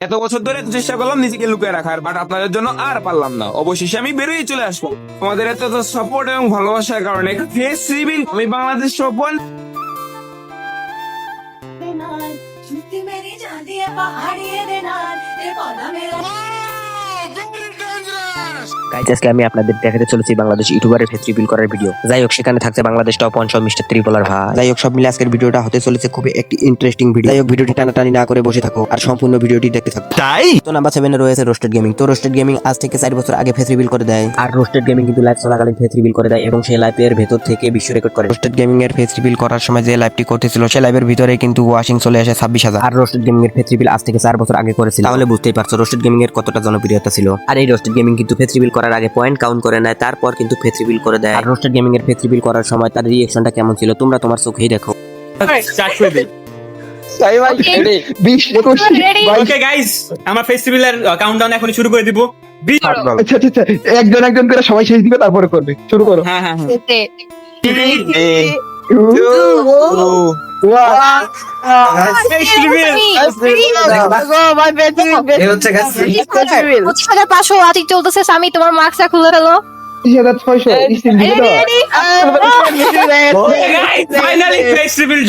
এত বছর ধরে চেষ্টা করলাম নিজেকে লুকিয়ে রাখার বাট আপনাদের জন্য আর পারলাম না। অবশেষে আমি বেরিয়ে চলে আসব। আমাদের এত সাপোর্ট এবং ভালোবাসার কারণে। ফেস সিভিল আমি বাংলাদেশ সফল। গাইজ আজকে আমি আপনাদের দেখাতে চলেছি বাংলাদেশ ইউটিউবারের ফেস রিভিল করার ভিডিও যাই হোক সেখানে থাকছে বাংলাদেশ টপ ওয়ান সব মিস্টার ত্রিপলার ভা যাই হোক সব মিলে আজকের ভিডিওটা হতে চলেছে খুবই একটি ইন্টারেস্টিং ভিডিও যাই হোক ভিডিওটি টানাটানি না করে বসে থাকো আর সম্পূর্ণ ভিডিওটি দেখতে থাকো। তাই? তো নাম্বার সেভেনে রয়েছে রোস্টেড গেমিং তো রোস্টেড গেমিং আজ থেকে চার বছর আগে ফেস রিভিল করে দেয়। আর রোস্টেড গেমিং কিন্তু লাইভ চলাকালীন ফেস রিভিল করে দেয় এবং সেই লাইভের ভেতর থেকে বিশ্ব রেকর্ড করে। রোস্টেড গেমিং এর ফেস রিভিল করার সময় যে লাইভটি করতেছিল সেই লাইভের ভিতরে কিন্তু ওয়াশিং চলে আসে ছাব্বিশ হাজার। আর রোস্টেড গেমিং এর ফেস রিভিল আজ থেকে চার বছর আগে করেছিল। তাহলে বুঝতেই পারছ রোস্টেড গেমিং এর কতটা জনপ্রিয়তা ছিল। আর এই রোস্টেড গেমিং কিন্তু ফেস রিভিল করার আগে পয়েন্ট কাউন্ট করে নেয় তারপর কিন্তু ফেস রিভিল করে দেয়। আর রোস্টেড গেমিং এর ফেস রিভিল করার সময় তার রিয়েকশনটা কেমন ছিল? তোমরা তোমার চোখেই দেখো। ওকে গাইস আমার ফেস্টিভ্যালের কাউন্টডাউন এখনই শুরু করে দিব। আচ্ছা আচ্ছা আচ্ছা একজন একজন করে সবাই শেষ দিবে তারপরে করবে। শুরু করো। হ্যাঁ হ্যাঁ হ্যাঁ। পঁচিশ চলতেছে স্বামী তোমার মার্কসটা খুলে ফেলো ফেস্টিভ্যাল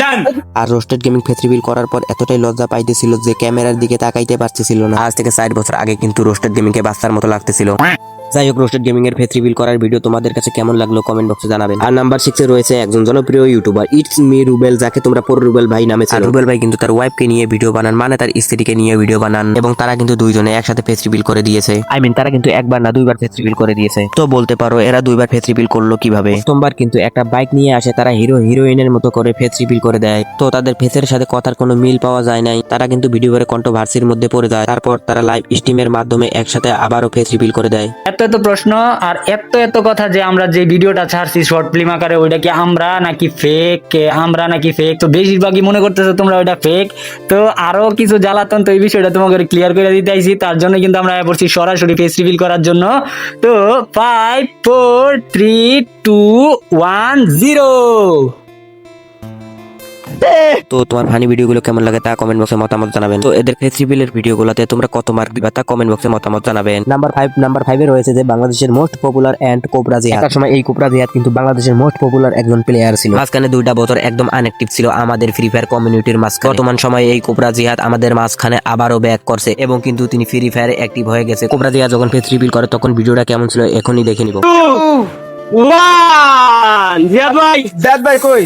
আর রোস্টেড গেমিং ফেস করার পর এতটাই লজ্জা পাইতেছিল যে ক্যামেরার দিকে তাকাইতে পারতেছিল না। আজ থেকে চার বছর আগে কিন্তু রোস্টেড গেমিং কে বাচ্চার মতো লাগতেছিল। যাই হোক রোস্টেড গেমিং এর ফেস রিভিল করার ভিডিও তোমাদের কাছে কেমন লাগল কমেন্ট বক্সে জানাবেন। আর নাম্বার সিক্সে রয়েছে একজন জনপ্রিয় ইউটিউবার ইটস মি রুবেল যাকে তোমরা পর রুবেল ভাই নামে চেনো। আর রুবেল ভাই কিন্তু তার ওয়াইফকে নিয়ে ভিডিও বানান মানে তার স্ত্রীকে নিয়ে ভিডিও বানান। এবং তারা কিন্তু দুইজনে একসাথে ফেস রিভিল করে দিয়েছে। আই মিন তারা কিন্তু একবার না দুইবার ফেস রিভিল করে দিয়েছে। তো বলতে পারো এরা দুইবার ফেস রিভিল করল কীভাবে? প্রথমবার কিন্তু একটা বাইক নিয়ে আসে তারা হিরো হিরোইনের মতো করে ফেস রিভিল করে দেয়। তো তাদের ফেসের সাথে কথার কোনো মিল পাওয়া যায় নাই। তারা কিন্তু ভিডিও করে কন্ট্রোভার্সির মধ্যে পড়ে যায়। তারপর তারা লাইভ স্ট্রিমের মাধ্যমে একসাথে আবারও ফেস রিভিল করে দেয়। এত এত প্রশ্ন আর এত এত কথা যে আমরা যে ভিডিওটা ছাড়ছি শর্ট ফিল্ম আকারে, ওইটা কি আমরা নাকি ফেক আমরা নাকি ফেক তো বেশিরভাগই মনে করতেছো তোমরা ওইটা ফেক তো আরও কিছু জ্বালাতন তো এই বিষয়টা তোমাকে ক্লিয়ার করে দিতে আইছি, তার জন্য কিন্তু আমরা পড়ছি সরাসরি ফেস রিভিল করার জন্য। তো five four three two one zero তো। তোমার ফানি ভিডিওগুলো কেমন লাগে তা কমেন্ট বক্সে মতামত জানাবেন। তো এদের রিভিলের ভিডিওগুলোতে তোমরা কত মার্ক দিবা তা কমেন্ট বক্সে মতামত জানাবেন। নাম্বার ফাইভ নাম্বার ফাইভে রয়েছে যে বাংলাদেশের মোস্ট পপুলার অ্যান্ড কোবরা জিহাদ। একটা সময় এই কোবরা জিহাদ কিন্তু বাংলাদেশের মোস্ট পপুলার একজন প্লেয়ার ছিল। মাঝখানে দুইটা বছর একদম আনএক্টিভ ছিল আমাদের ফ্রি ফায়ার কমিউনিটির মাঝখানে। বর্তমান সময়ে এই কোবরা জিহাদ আমাদের মাঝখানে আবারও ব্যাক করছে এবং কিন্তু তিনি ফ্রি ফায়ারে অ্যাক্টিভ হয়ে গেছে। কোবরা জিহাদ যখন ফেস রিভিল করে তখন ভিডিওটা কেমন ছিল এখনই দেখে নিব। ভাই জাদ ভাই কই?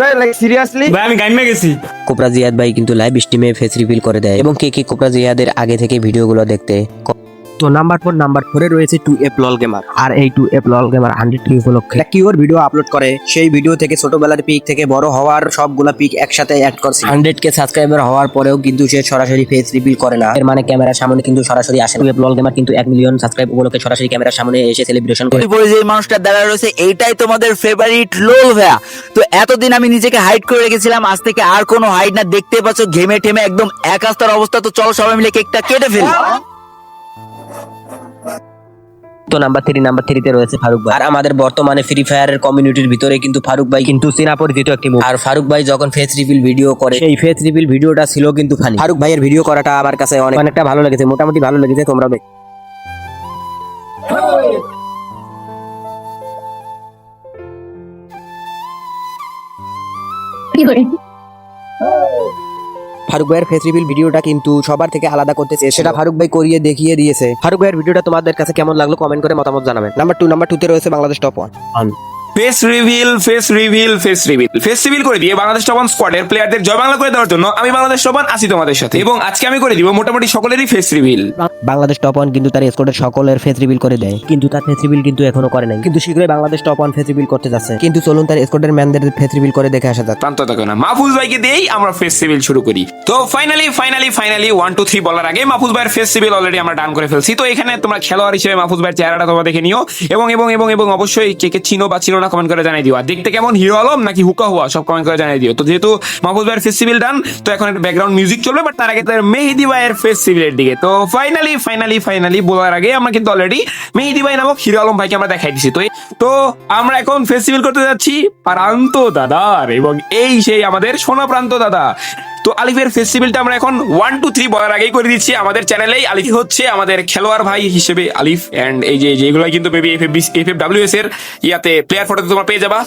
ভাই লাইক সিরিয়াসলি ভাই আমি গাইমে গেছি। কোবরা জিয়াদ ভাই কিন্তু লাইভ স্ট্রিমে ফেস রিভিল করে দেয়। এবং কে কে কোপরা জিয়াদের আগে থেকে ভিডিওগুলো দেখতে তো নাম্বার ফোর নাম্বার ফোরে রয়েছে টু এফ লল গেমার আর এই two F lol gamer hundred K উপলক্ষে কিওর ভিডিও আপলোড করে। সেই ভিডিও থেকে ছোটবেলার পিক থেকে বড় হওয়ার সবগুলা পিক একসাথে অ্যাড করছে। হান্ড্রেড কে সাবস্ক্রাইবার হওয়ার পরেও কিন্তু সে সরাসরি ফেস রিভিল করে না। এর মানে ক্যামেরার সামনে কিন্তু সরাসরি আসে টু এফ লল গেমার কিন্তু এক মিলিয়ন সাবস্ক্রাইব উপলক্ষে সরাসরি ক্যামেরার সামনে এসে সেলিব্রেশন করে। উপরে যে মানুষটা দাঁড়া রয়েছে, এইটাই তোমাদের ফেভারিট লোল ভাইয়া। তো এতদিন আমি নিজেকে হাইড করে রেখেছিলাম, আজ থেকে আর কোনো হাইড না। দেখতে পাচ্ছ, ঘেমে ঠেমে একদম একাস্তার অবস্থা। তো চলো সবাই মিলে কেকটা কেটে ফেলি। তো নাম্বার থ্রি নাম্বার থ্রিতে রয়েছে ফারুক ভাই। আর আমাদের বর্তমানে ফ্রি ফায়ারের কমিউনিটির ভিতরে কিন্তু ফারুক ভাই কিন্তু চেনা পরিচিত একটি মুখ আর ফারুক ভাই যখন ফেস রিভিল ভিডিও করে সেই ফেস রিভিল ভিডিওটা ছিল কিন্তু ফানি ফারুক ভাইয়ের ভিডিও করাটা আমার কাছে অনেক অনেকটা ভালো লেগেছে মোটামুটি ভালো লেগেছে তোমরা দেখ ফারুক ভাইয়ের ফেস রিভিল ভিডিওটা কিন্তু সবার থেকে আলাদা করতেছে সেটা ফারুক ভাই করিয়ে দেখিয়ে দিয়েছে। ফারুক ভাইয়ের ভিডিওটা তোমাদের কাছে কেমন লাগল কমেন্ট করে মতামত জানাবেন। নাম্বার টু নাম্বার টু তে রয়েছে Bangladesh top one face reveal face reveal face reveal face reveal করে দিয়ে বাংলাদেশ টপান স্কোয়াডের প্লেয়ারদের জয় বাংলা করে দেওয়ার জন্য আমি বাংলাদেশ টপান আছি তোমাদের সাথে। এবং আজকে আমি করে দিব মোটামুটি সকলেরই face reveal Bangladesh top one কিন্তু তার স্কোয়াডের সকলের ফেস রিভিল করে দেয়। কিন্তু তার ফেস রিভিল কিন্তু এখনও করে নাই। কিন্তু শীঘ্রই Bangladesh top one face reveal করতে যাচ্ছে। কিন্তু চলুন তার স্কোয়াডের ম্যানদের ফেস রিভিল করে দেখে আসা যাক। প্রান্ত থাকো না। মাহফুজ ভাইকে দিয়েই আমরা ফেস সিভিল শুরু করি। তো finally finally finally one two three বলার আগে মাহফুজ ভাইয়ের ফেস সিভিল অলরেডি আমরা ডান করে ফেলছি। তো এখানে তোমরা খেলোয়াড় হিসেবে মাহফুজ ভাইয়ের চেহারাটা তোমরা দেখে নিও। এবং এবং এবং এবং অবশ্যই কে কে চিনো বা চিনো না কমেন্ট করে জানিয়ে দিও। আর দেখতে কেমন হিরো আলম নাকি হুকা হুয়া, সব কমেন্ট করে জানিয়ে দিও। তো যেহেতু মাহফুজ ভাইয়ের ফেস ডান তো এখন একটা ব্যাকগ্রাউন্ড মিউজিক চলবে বাট তার আগে তার মেহেদি ভাইয়ের ফেস সিভিলের দিকে। তো ফাইনালি ফাইনালি ফাইনালি বলার আগে আমরা কিন্তু অলরেডি মেহেদি ভাই নামক হিরো আলম ভাইকে আমরা দেখাই দিছি। তো তো আমরা এখন ফেস্টিভ্যাল করতে যাচ্ছি প্রান্ত দাদার, এবং এই সেই আমাদের সোনা প্রান্ত দাদা। তো আলিফের ফেস্টিভ্যালটা আমরা এখন ওয়ান টু থ্রি বলার আগেই করে দিচ্ছি। আমাদের চ্যানেলেই আলিফ হচ্ছে আমাদের খেলোয়াড় ভাই হিসেবে আলিফ। এন্ড এই যে যেগুলো কিন্তু maybe F F F W S এর ইয়াতে প্লেয়ার ফটোতে তোমরা পেয়ে যাবা।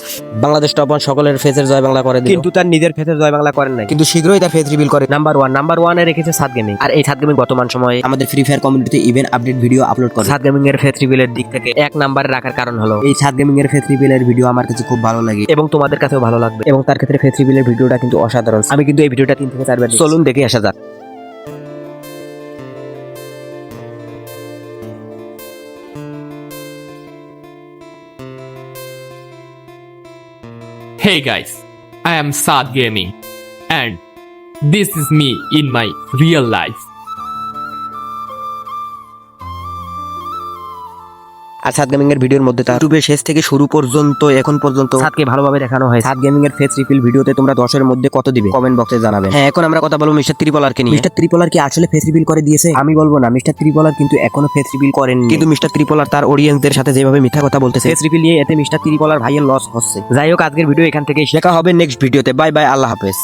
বাংলাদেশ টপ ওয়ান সকলের ফেসের জয় বাংলা করে কিন্তু তার নিজের ফেসের জয় বাংলা করেন নাই। কিন্তু শীঘ্রই তার ফেস রিভিল করে। নাম্বার ওয়ান নাম্বার ওয়ানে রেখেছে সাত গেমিং আর এই সাত গেমিং বর্তমান সময়ে আমাদের ফ্রি ফায়ার কমিউনিটিতে ইভেন্ট আপডেট ভিডিও আপলোড করে। সাত গেমিং এর ফেস রিভিলের দিক থেকে এক নাম্বারে রাখার কারণ হলো। এই সাত গেমিং এর ফেস রিভিলের ভিডিও আমার কাছে খুব ভালো লাগে। এবং তোমাদের কাছেও ভালো লাগবে। এবং তার ক্ষেত্রে ফেস রিভিলের ভিডিওটা কিন্তু অসাধারণ। আমি কিন্তু এই ভিডিওটা থেকে চারবার চলুন দেখে আসা যাক Hey guys, I am Sad Gaming and this is me in my real life. আর সাত গেমিং এর ভিডিওর মধ্যে তার ইউটিউবের শেষ থেকে শুরু পর্যন্ত এখন পর্যন্ত সাতকে ভালোভাবে দেখানো হয় সাত গেমিং এর ফেস রিফিল ভিডিওতে তোমরা দশের মধ্যে কত দিবে? কমেন্ট বক্সে জানাবে। হ্যাঁ এখন আমরা কথা বলব মিস্টার ত্রিপলারকে নিয়ে। মিস্টার ত্রিপলার কি আসলে ফেস রিফিল করে দিয়েছে? আমি বলব না মিস্টার ত্রিপলার কিন্তু এখনও ফেস রিফিল করেন কিন্তু মিস্টার ত্রিপলার তার অডিয়েন্সদের সাথে যেভাবে মিথ্যা কথা বলতেছে ফেস রিফিল নিয়ে এতে মিস্টার ত্রিপলার ভাইয়ের লস হচ্ছে। যাই হোক আজকের ভিডিও এখান থেকে শেখা হবে। নেক্সট ভিডিওতে বাই বাই আল্লাহ হাফেজ।